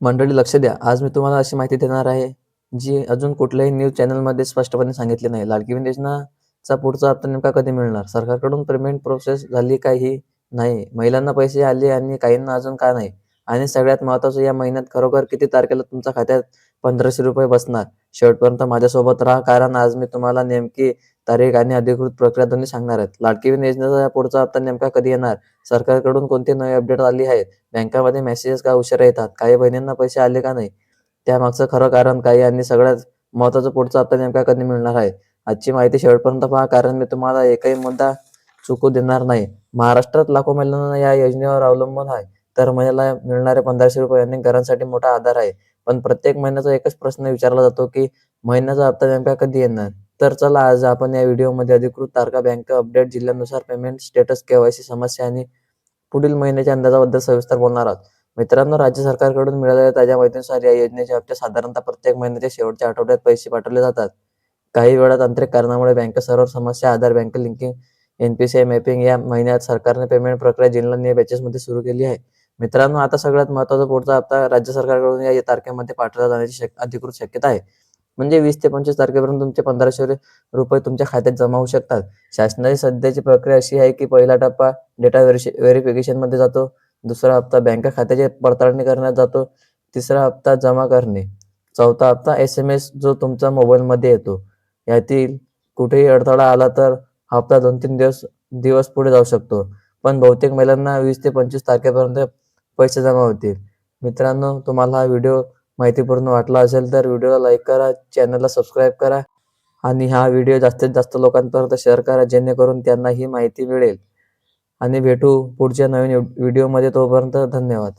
मंडळी लक्ष द्या. आज मी तुम्हाला अशी माहिती देणार आहे जी अजून कुठल्याही न्यूज चॅनलमध्ये स्पष्टपणे सांगितली नाही. लाडकी विदेशनाचा योजनाचा पुढचा हप्ता नेमका कधी मिळणार? सरकारकडून पेमेंट प्रोसेस झाली काही नाही? महिलांना पैसे आले आणि काहींना अजून का नाही? आणि सगळ्यात महत्त्वाचं या महिन्यात खरोखर किती तारखेला तुमच्या खात्यात पंधराशे रुपये बसणार. शेवटपर्यंत माझ्यासोबत राहा कारण आज मी तुम्हाला नेमकी तारीख आणि अधिकृत प्रक्रिया दोन्ही सांगणार आहेत लाडकी बहीण योजनेचा पुढचा हप्ता नेमका कधी येणार? सरकारकडून कोणती नवी अपडेट आली आहेत बँकामध्ये मेसेजेस का उशिरा येतात? काही बहिणींना पैसे आले का नाही? त्यामागचं खरं कारण काही आणि सगळ्यात महत्त्वाचा पुढचा हप्ता नेमका कधी मिळणार आहे? आजची माहिती शेवटपर्यंत पहा कारण मी तुम्हाला एकही मुद्दा चुकू देणार नाही. महाराष्ट्रात लाखो महिलांना या योजनेवर अवलंबून आहे. तर महिला मिळणारे पंधराशे रुपये अनेक घरांसाठी मोठा आधार आहे. पण प्रत्येक महिन्याचा एकच प्रश्न विचारला जातो की महिन्याचा हप्ता नेमका कधी येणार? तर चला आज आपण या व्हिडिओमध्ये अधिकृत तारखा बँक अपडेट जिल्ह्यानुसार पेमेंट स्टेटस केवायसी समस्या आणि पुढील महिन्याच्या अंदाजाबद्दल सविस्तर बोलणार आहोत. मित्रांनो राज्य सरकारकडून मिळालेल्या ताज्या माहितीनुसार या योजनेचे हप्ते साधारणतः प्रत्येक महिन्याच्या शेवटच्या आठवड्यात पैसे पाठवले जातात. काही वेळा तांत्रिक कारणामुळे बँक सर्व्हर समस्या Aadhaar bank linking NPCI mapping या महिन्यात सरकारने पेमेंट प्रक्रिया जिल्हा बॅचेसमध्ये सुरू केली आहे. मित्रांनो आता सगळ्यात महत्त्वाचा पुढचा हप्ता राज्य सरकारकडून या तारखेमध्ये पाठवला जाण्याची शक अधिकृत शक्यता आहे. म्हणजे वीस ते पंचवीस तारखेपर्यंत तुमचे पंधराशे रुपये तुमच्या खात्यात जमा होऊ शकतात. शासनाची सध्याची प्रक्रिया अशी आहे की पहिला टप्पा डेटा व्हेरिफिकेशनमध्ये जातो. दुसरा हप्ता बँक खात्याची पडताळणी करण्यात जातो. तिसरा हप्ता जमा करणे. चौथा हप्ता एस एम एस जो तुमचा मोबाईलमध्ये येतो. यातील कुठेही अडथळा आला तर हप्ता दोन तीन दिवस दिवस पुढे जाऊ शकतो. पण बहुतेक महिलांना वीस ते पंचवीस तारखेपर्यंत पैसे जमा होतील. मित्रांनो तुम्हाला हा व्हिडिओ माहितीपूर्ण वाटला असेल तर व्हिडिओला लाईक करा चॅनलला सबस्क्राईब करा आणि हा व्हिडिओ जास्तीत जास्त लोकांपर्यंत शेअर करा जेणेकरून त्यांना ही माहिती मिळेल. आणि भेटू पुढच्या नवीन व्हिडिओमध्ये तोपर्यंत धन्यवाद.